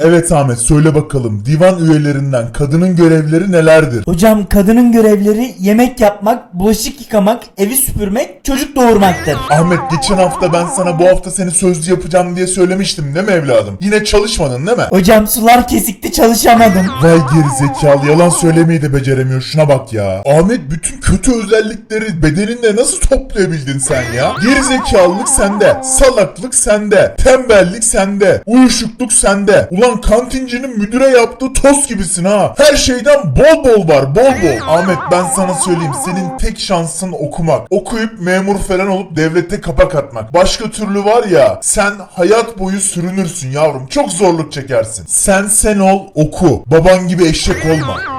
Evet Ahmet söyle bakalım divan üyelerinden kadının görevleri nelerdir? Hocam kadının görevleri yemek yapmak, bulaşık yıkamak, evi süpürmek, çocuk doğurmaktır. Ahmet geçen hafta ben sana bu hafta seni sözlü yapacağım diye söylemiştim değil mi evladım? Yine çalışmadın değil mi? Hocam sular kesikti çalışamadım. Vay geri zekalı yalan söylemeyi de beceremiyor şuna bak ya. Ahmet bütün kötü özellikleri bedeninde nasıl toplayabildin sen ya? Geri zekalılık sende, salaklık sende, tembellik sende, uyuşukluk sende. Ulan kantincinin müdüre yaptığı toz gibisin ha. Her şeyden bol bol var bol bol. Ahmet ben sana söyleyeyim senin tek şansın okumak. Okuyup memur falan olup devlete kapak atmak. Başka türlü var ya sen hayat boyu sürünürsün yavrum. Çok zorluk çekersin. Sen sen ol oku. Baban gibi eşek olma.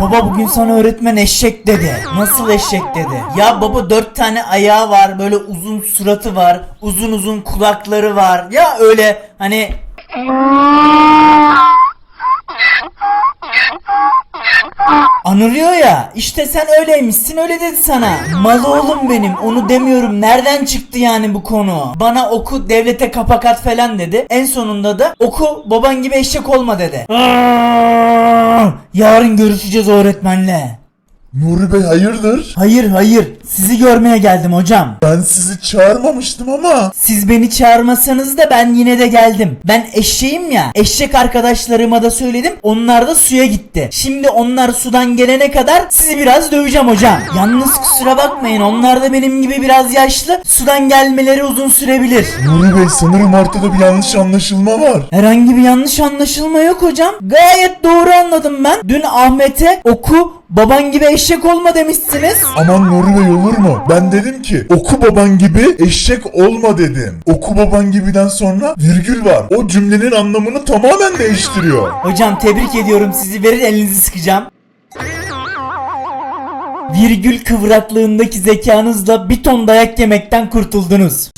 Baba bugün sana öğretmen eşek dedi. Nasıl eşek dedi? Ya baba dört tane ayağı var, böyle uzun suratı var, uzun uzun kulakları var. Ya öyle hani Anırıyor ya işte sen öyleymişsin öyle dedi sana. Mal oğlum benim onu demiyorum. Nereden çıktı yani bu konu? Bana oku devlete kapak at falan dedi. En sonunda da oku baban gibi eşek olma dedi. Yarın görüşeceğiz öğretmenle Nuri Bey hayırdır? Hayır hayır sizi görmeye geldim hocam Ben sizi çağırmamıştım ama. Siz beni çağırmasanız da ben yine de geldim. Ben eşeğim ya. Eşek arkadaşlarıma da söyledim. Onlar da suya gitti. Şimdi onlar sudan gelene kadar sizi biraz döveceğim hocam. Yalnız kusura bakmayın. Onlar da benim gibi biraz yaşlı. Sudan gelmeleri uzun sürebilir. Nuri Bey sanırım ortada bir yanlış anlaşılma var. Herhangi bir yanlış anlaşılma yok hocam. Gayet doğru anladım ben. Dün Ahmet'e oku baban gibi eşek olma demişsiniz. Aman Bey olur mu? Ben dedim ki oku baban gibi eşek olma dedim. Oku baban gibiden sonra virgül var. O cümlenin anlamını tamamen değiştiriyor. Hocam tebrik ediyorum sizi verir elinizi sıkacağım. Virgül kıvraklığındaki zekanızla bir ton dayak yemekten kurtuldunuz.